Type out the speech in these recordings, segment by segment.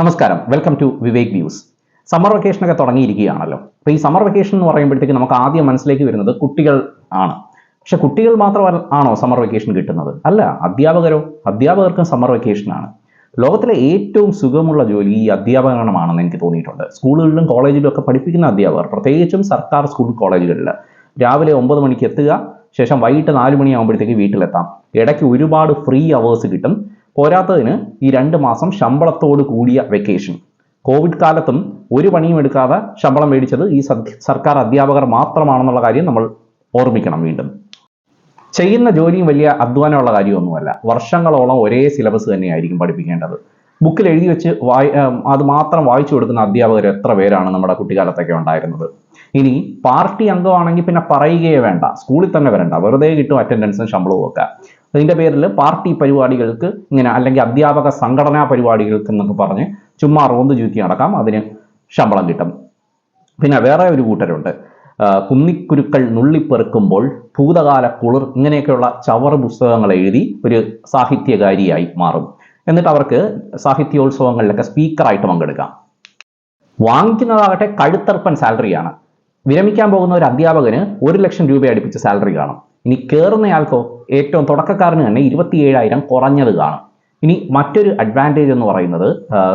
നമസ്കാരം. Welcome to Vivek views summer വെക്കേഷനൊക്കെ തുടങ്ങിയിരിക്കുകയാണല്ലോ. അപ്പോൾ ഈ സമ്മർ വെക്കേഷൻ എന്ന് പറയുമ്പോഴത്തേക്ക് നമുക്ക് ആദ്യം മനസ്സിലേക്ക് വരുന്നത് കുട്ടികൾ ആണ്. പക്ഷെ കുട്ടികൾ മാത്രം ആണോ സമ്മർ വെക്കേഷൻ കിട്ടുന്നത്? അല്ല അധ്യാപകരോ അധ്യാപകർക്കും സമ്മർ വെക്കേഷനാണ് ലോകത്തിലെ ഏറ്റവും സുഖമുള്ള ജോലി ഈ അധ്യാപകനാണെന്ന് എനിക്ക് തോന്നിയിട്ടുണ്ട്. സ്കൂളുകളിലും കോളേജിലും ഒക്കെ പഠിപ്പിക്കുന്ന അധ്യാപകർ പ്രത്യേകിച്ചും സർക്കാർ സ്കൂൾ കോളേജുകളിൽ. രാവിലെ ഒമ്പത് മണിക്ക് എത്തുക ശേഷം വൈകിട്ട് നാല് മണിയാകുമ്പോഴത്തേക്ക് വീട്ടിലെത്താം. ഇടയ്ക്ക് ഒരുപാട് ഫ്രീ അവേഴ്സ് കിട്ടും. പോരാത്തതിന് ഈ രണ്ട് മാസം ശമ്പളത്തോട് കൂടിയ വെക്കേഷൻ കോവിഡ് കാലത്തും ഒരു പണിയും എടുക്കാതെ ശമ്പളം മേടിച്ചത് ഈ സർക്കാർ അധ്യാപകർ മാത്രമാണെന്നുള്ള കാര്യം നമ്മൾ ഓർമ്മിക്കണം വീണ്ടും. ചെയ്യുന്ന ജോലിയും വലിയ അധ്വാനമുള്ള കാര്യമൊന്നുമല്ല. വർഷങ്ങളോളം ഒരേ സിലബസ് തന്നെയായിരിക്കും പഠിപ്പിക്കേണ്ടത്. ബുക്കിൽ എഴുതി വെച്ച് വായി അത് മാത്രം വായിച്ചു കൊടുക്കുന്ന അധ്യാപകർ എത്ര പേരാണ് നമ്മുടെ കുട്ടിക്കാലത്തൊക്കെ ഉണ്ടായിരുന്നത്? ഇനി പാർട്ടി അംഗമാണെങ്കിൽ പിന്നെ പറയുകയേ വേണ്ട. സ്കൂളിൽ തന്നെ വരണ്ട. വെറുതെ കിട്ടും അറ്റൻഡൻസും ശമ്പളവും ഒക്കെ. അതിന്റെ പേരിൽ പാർട്ടി പരിപാടികൾക്ക് ഇങ്ങനെ അല്ലെങ്കിൽ അധ്യാപക സംഘടനാ പരിപാടികൾക്ക് എന്നൊക്കെ പറഞ്ഞ് ചുമ്മാ റോന്ത് ചുറ്റി നടക്കാം. അതിന് ശമ്പളം കിട്ടും. പിന്നെ വേറെ ഒരു കൂട്ടരുണ്ട്. കുന്നിക്കുരുക്കൾ നുള്ളിപ്പെറുക്കുമ്പോൾ ഭൂതകാല കുളിർ ഇങ്ങനെയൊക്കെയുള്ള ചവറ് പുസ്തകങ്ങൾ എഴുതി ഒരു സാഹിത്യകാരിയായി മാറും. എന്നിട്ട് അവർക്ക് സാഹിത്യോത്സവങ്ങളിലൊക്കെ സ്പീക്കറായിട്ട് പങ്കെടുക്കാം. വാങ്ങിക്കുന്നതാകട്ടെ കഴുത്തർപ്പൻ സാലറിയാണ് വിരമിക്കാൻ പോകുന്ന ഒരു അധ്യാപകന് ഒരു ലക്ഷം രൂപ അടുപ്പിച്ച് സാലറി കാണും. ഇനി കയറുന്നയാൾക്കോ ഏറ്റവും തുടക്കക്കാരന് തന്നെ ഇരുപത്തി ഏഴായിരം കുറഞ്ഞത് കാണും. ഇനി മറ്റൊരു അഡ്വാന്റേജ് എന്ന് പറയുന്നത്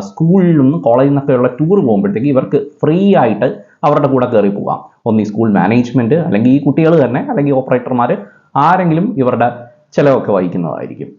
സ്കൂളിൽ നിന്നും കോളേജിൽ നിന്നൊക്കെയുള്ള ടൂർ പോകുമ്പോഴത്തേക്ക് ഇവർക്ക് ഫ്രീ ആയിട്ട് അവരുടെ കൂടെ കയറി പോകാം. ഒന്ന് ഈ സ്കൂൾ മാനേജ്മെന്റ് അല്ലെങ്കിൽ ഈ കുട്ടികൾ തന്നെ അല്ലെങ്കിൽ ഓപ്പറേറ്റർമാർ ആരെങ്കിലും ഇവരുടെ ചിലവൊക്കെ വഹിക്കുന്നതായിരിക്കും.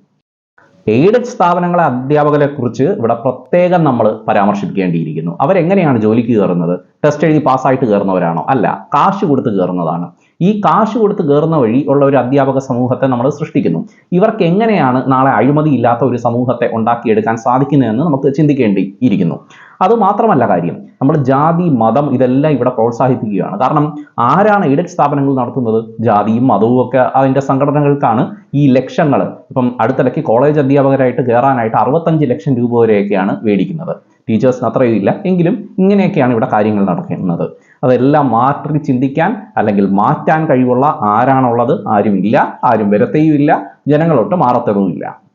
എയ്ഡഡ് സ്ഥാപനങ്ങളെ അധ്യാപകരെ കുറിച്ച് ഇവിടെ പ്രത്യേകം നമ്മൾ പരാമർശിക്കേണ്ടിയിരിക്കുന്നു. അവരെങ്ങനെയാണ് ജോലിക്ക് കയറുന്നത്? ടെസ്റ്റ് എഴുതി പാസ്സായിട്ട് കയറുന്നവരാണോ? അല്ല കാശ് കൊടുത്ത് കയറുന്നതാണ്. ഈ കാശ് കൊടുത്ത് കയറുന്ന വഴി ഉള്ള ഒരു അധ്യാപക സമൂഹത്തെ നമ്മൾ സൃഷ്ടിക്കുന്നു. ഇവർക്ക് എങ്ങനെയാണ് നാളെ അഴിമതി ഇല്ലാത്ത ഒരു സമൂഹത്തെ ഉണ്ടാക്കിയെടുക്കാൻ സാധിക്കുന്നതെന്ന് നമുക്ക് ചിന്തിക്കേണ്ടി ഇരിക്കുന്നു. അത് മാത്രമല്ല കാര്യം നമ്മൾ ജാതി മതം ഇതെല്ലാം ഇവിടെ പ്രോത്സാഹിപ്പിക്കുകയാണ്. കാരണം ആരാണ് എയ്ഡഡ് സ്ഥാപനങ്ങൾ നടത്തുന്നത്? ജാതിയും മതവും ഒക്കെ അതിന്റെ സംഘടനകൾക്കാണ് ഈ ലക്ഷങ്ങൾ. ഇപ്പം അടുത്തിടയ്ക്ക് കോളേജ് അധ്യാപകരായിട്ട് കയറാനായിട്ട് അറുപത്തഞ്ച് ലക്ഷം രൂപ വരെയൊക്കെയാണ് മേടിക്കുന്നത്. ടീച്ചേഴ്സിന് അത്രയും ഇല്ല എങ്കിലും ഇങ്ങനെയൊക്കെയാണ് ഇവിടെ കാര്യങ്ങൾ നടക്കുന്നത്. അതെല്ലാം മാറ്റി ചിന്തിക്കാൻ അല്ലെങ്കിൽ മാറ്റാൻ കഴിവുള്ള ആരാണുള്ളത് ആരുമില്ല ആരും വരത്തെയുമില്ല ജനങ്ങളൊട്ട് മാറത്തതുമില്ല.